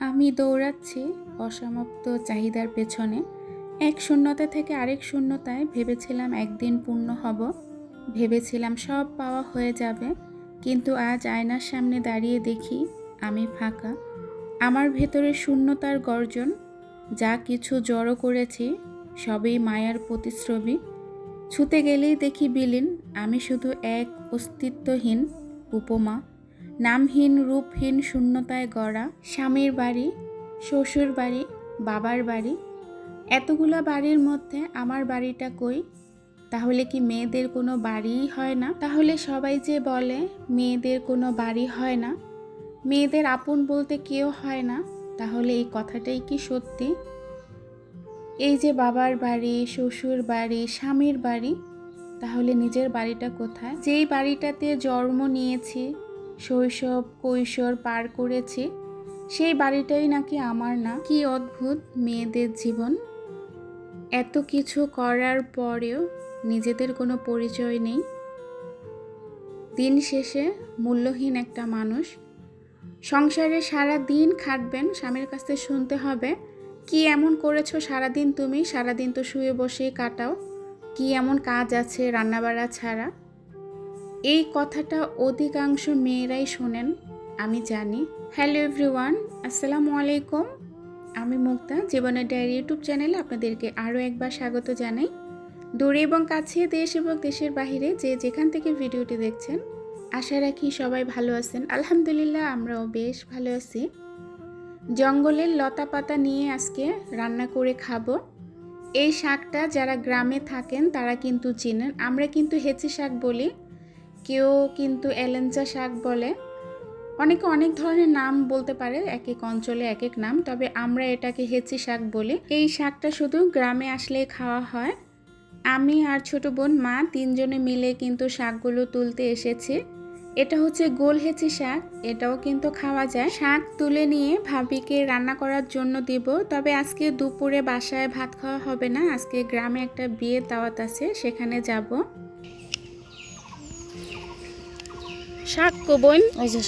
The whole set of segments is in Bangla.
আমি দৌড়াচ্ছি অসমাপ্ত চাহিদার পেছনে। এক শূন্যতা থেকে আরেক শূন্যতায় ভেবেছিলাম একদিন পূর্ণ হব। ভেবেছিলাম সব পাওয়া হয়ে যাবে। কিন্তু আজ আয়নার সামনে দাঁড়িয়ে দেখি আমি ফাঁকা। আমার ভেতরে শূন্যতার গর্জন। যা কিছু জড়ো করেছি, সবই মায়ার প্রতিশ্রবী ছুতে গেলেই দেখি বিলীন, আমি শুধু এক অস্তিত্বহীন উপমা। নামহীন রূপহীন শূন্যতায় গড়া স্বামীর বাড়ি, শ্বশুর বাড়ি, বাবার বাড়ি। এতগুলা বাড়ির মধ্যে আমার বাড়িটা কই? তাহলে কি মেয়েদের কোনো বাড়িই হয় না? তাহলে সবাই যে বলে মেয়েদের কোনো বাড়ি হয় না, মেয়েদের আপন বলতে কেউ হয় না, তাহলে এই কথাটাই কি সত্যি? এই যে বাবার বাড়ি, শ্বশুর বাড়ি, স্বামীর বাড়ি, তাহলে নিজের বাড়িটা কোথায়? যেই বাড়িটাতে জন্ম নিয়েছি শৈশব, কৈশোর পার করেছি। সেই বাড়িটাই নাকি আমার না। কি অদ্ভুত মেয়েদের জীবন। এত কিছু করার পরেও নিজেদের কোনো পরিচয় নেই। দিন শেষে মূল্যহীন একটা মানুষ। সংসারে সারা দিন খাটবেন, স্বামীর কাছ শুনতে হবে, কি এমন করেছ সারাদিন তুমি? সারাদিন তো শুয়ে বসে কাটাও। কি এমন কাজ আছে রান্নাবাড়া ছাড়া? এই কথাটা অধিকাংশ মেয়েরাই শোনেন, আমি জানি। হ্যালো এভরিওয়ান, আসসালামু আলাইকুম। আমি মুক্তা, জীবনের ডায়েরি ইউটিউব চ্যানেলে আপনাদেরকে আরও একবার স্বাগত জানাই। দূরে এবং কাছে দেশ এবং দেশের বাহিরে যে যেখান থেকে ভিডিওটি দেখছেন, আশা রাখি সবাই ভালো আছেন। আলহামদুলিল্লাহ, আমরাও বেশ ভালো আছি। জঙ্গলের লতা পাতা নিয়ে আজকে রান্না করে খাব। এই শাকটা যারা গ্রামে থাকেন, তারা কিন্তু চিনেন। আমরা কিন্তু হেঁচে শাক বলি। কেউ কিন্তু এলেঞ্চা শাক বলে। অনেকে অনেক ধরনের নাম বলতে পারে এক এক অঞ্চলে এক এক নাম, তবে আমরা এটাকে হেঁচি শাক বলি। এই শাকটা শুধু গ্রামে আসলে খাওয়া হয়। আমি আর ছোট বোন মা তিনজনে মিলে কিন্তু শাকগুলো তুলতে এসেছি। এটা হচ্ছে গোল হেঁচি শাক, এটাও কিন্তু খাওয়া যায়। শাক তুলে নিয়ে ভাবিকে রান্না করার জন্য দিব, তবে আজকে দুপুরে বাসায় ভাত খাওয়া হবে না, আজকে গ্রামে একটা বিয়ের দাওয়াত আছে, সেখানে যাব। শাক কবন ওই যে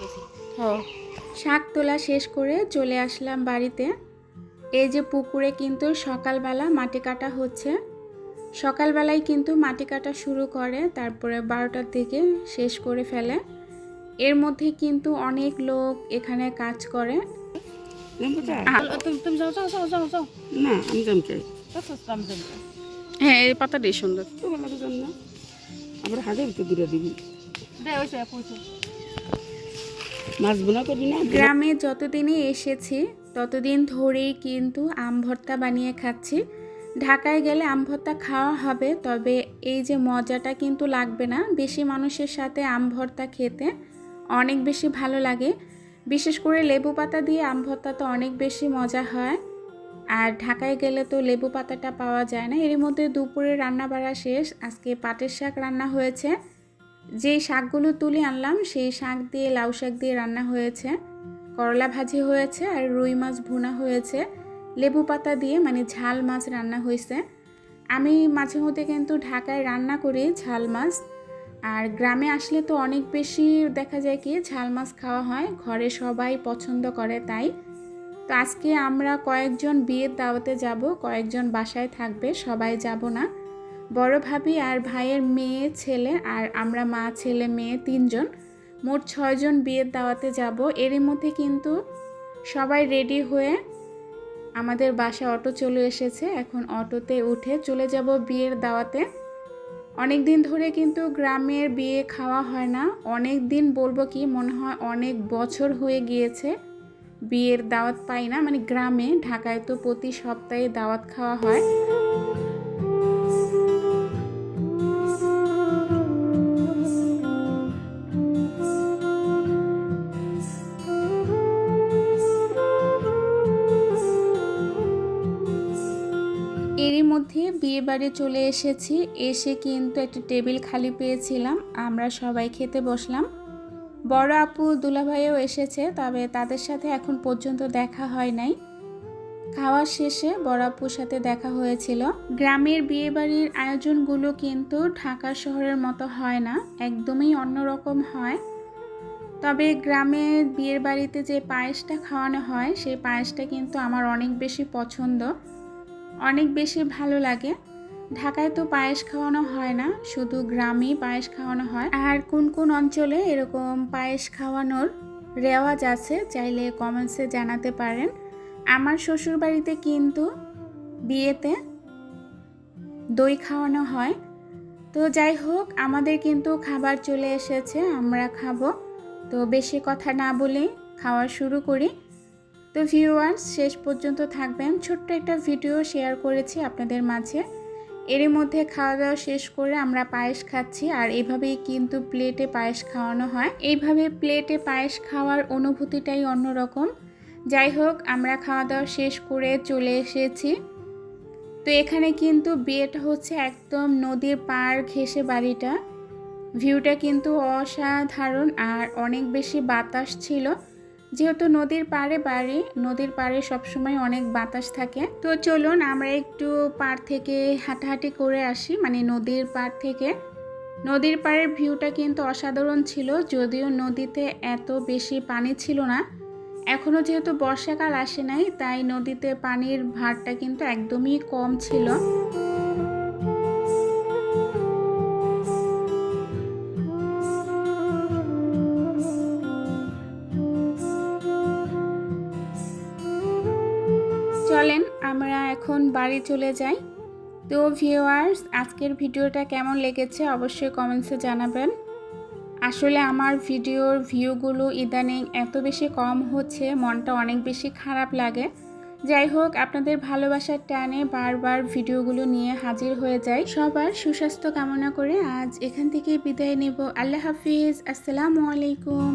করছি শাক তোলা শেষ করে চলে আসলাম বাড়িতে। এই যে পুকুরে কিন্তু সকালবেলা মাটি কাটা হচ্ছে। সকালবেলায় কিন্তু মাটি কাটা শুরু করে তারপরে বারোটার দিকে শেষ করে ফেলে। এর মধ্যে কিন্তু অনেক লোক এখানে কাজ করে। হ্যাঁ এই পাতাটাই সুন্দর। আবার হাতে ভিতরে দূরে দিবি। গ্রামে যতদিনই এসেছি ততদিন ধরেই কিন্তু আম ভর্তা বানিয়ে খাচ্ছি। ঢাকায় গেলে আম ভর্তা খাওয়া হবে তবে এই যে মজাটা কিন্তু লাগবে না। বেশি মানুষের সাথে আম ভর্তা খেতে অনেক বেশি ভালো লাগে। বিশেষ করে লেবু পাতা দিয়ে আম ভর্তা তো অনেক বেশি মজা হয়। আর ঢাকায় গেলে তো লেবু পাতাটা পাওয়া যায় না। এর মধ্যে দুপুরে রান্না বাড়া শেষ। আজকে পাটের শাক রান্না হয়েছে। যেই শাকগুলো তুলে আনলাম, সেই শাক দিয়ে লাউ শাক দিয়ে রান্না হয়েছে। করলা ভাজি হয়েছে আর রুই মাছ ভুনা হয়েছে। লেবু পাতা দিয়ে মানে ঝাল মাছ রান্না হয়েছে। আমি মাঝে মধ্যে কিন্তু ঢাকায় রান্না করি ঝাল মাছ। আর গ্রামে আসলে তো অনেক বেশি দেখা যায় কি, ঝাল মাছ খাওয়া হয়, ঘরে সবাই পছন্দ করে তাই। তো আজকে আমরা কয়েকজন বিয়ের দাওয়াতে যাব, কয়েকজন বাসায় থাকবে, সবাই যাব না। বড় ভাবি আর ভাইয়ের মেয়ে, ছেলে আর আমরা মা, ছেলে, মেয়ে তিনজন। মোট ছয়জন বিয়ের দাওয়াতে যাব। এরই মধ্যে কিন্তু সবাই রেডি হয়ে আমাদের বাসায় অটো চলে এসেছে। এখন অটোতে উঠে চলে যাব বিয়ের দাওয়াতে। অনেক দিন ধরে কিন্তু গ্রামের বিয়ে খাওয়া হয় না। অনেক দিন বলব কি, মনে হয় অনেক বছর হয়ে গিয়েছে। বিয়ের দাওয়াত পাই না মানে গ্রামে, ঢাকায় তো প্রতি সপ্তাহে দাওয়াত খাওয়া হয়। মধ্যে বিয়ে বাড়ি চলে এসেছি। এসে কিন্তু একটা টেবিল খালি পেয়েছিলাম। আমরা সবাই খেতে বসলাম। বড় আপু, দুলাভাইও এসেছে, তবে তাদের সাথে এখন পর্যন্ত দেখা হয় নাই। খাওয়া শেষে বড় আপুর সাথে দেখা হয়েছিল। গ্রামের বিয়েবাড়ির আয়োজনগুলো কিন্তু ঢাকা শহরের মতো হয় না, একদমই অন্যরকম হয়। তবে গ্রামে বিয়ের বাড়িতে যে পায়েসটা খাওয়ানো হয়, সেই পায়েসটা কিন্তু আমার অনেক বেশি পছন্দ। অনেক বেশি ভালো লাগে। ঢাকায় তো পায়েস খাওয়ানো হয় না, শুধু গ্রামেই পায়েস খাওয়ানো হয়। আর কোন কোন অঞ্চলে এরকম পায়েস খাওয়ানোর রেওয়াজ আছে, চাইলে কমেন্টসে জানাতে পারেন। আমার শ্বশুর বাড়িতে কিন্তু বিয়েতে দই খাওয়ানো হয়। তো যাই হোক, আমাদের কিন্তু খাবার চলে এসেছে, আমরা খাব। তো বেশি কথা না বলে খাওয়া শুরু করি। তো ভিউয়ার্স, শেষ পর্যন্ত থাকবেন। ছোট্ট একটা ভিডিও শেয়ার করেছি আপনাদের মাঝে। এরই মধ্যে খাওয়া দাওয়া শেষ করে আমরা পায়েস খাচ্ছি আর এভাবেই কিন্তু প্লেটে পায়েস খাওয়ানো হয়। এইভাবে প্লেটে পায়েস খাওয়ার অনুভূতিটাই অন্যরকম। যাই হোক, আমরা খাওয়া দাওয়া শেষ করে চলে এসেছি। তো এখানে কিন্তু বিয়েটা হচ্ছে একদম নদীর পাড় ঘেসে বাড়িটা। ভিউটা কিন্তু অসাধারণ আর অনেক বেশি বাতাস ছিল। যেহেতু নদীর পাড়ে বাড়ি, নদীর পাড়ে সবসময় অনেক বাতাস থাকে। তো চলুন আমরা একটু পাড় থেকে হাঁটাহাঁটি করে আসি মানে নদীর পাড় থেকে। নদীর পাড়ের ভিউটা কিন্তু অসাধারণ ছিল, যদিও নদীতে এত বেশি পানি ছিল না। এখনও যেহেতু বর্ষাকাল আসে নাই, তাই নদীতে পানির ভারটা কিন্তু একদমই কম ছিল। বাড়ি চলে যাই। তো ভিউয়ার্স আজকের ভিডিওটা কেমন লেগেছে অবশ্যই কমেন্টসে জানাবেন। আসলে আমার ভিডিওর ভিউগুলো ইদানিং এত বেশি কম হচ্ছে, মনটা অনেক বেশি খারাপ লাগে। যাই হোক, আপনাদের ভালোবাসার টানে বারবার ভিডিওগুলো নিয়ে হাজির হয়ে যায় সবার সুস্বাস্থ্য কামনা করে আজ এখান থেকে বিদায় নেব। আল্লাহ হাফিজ, আসসালামু আলাইকুম।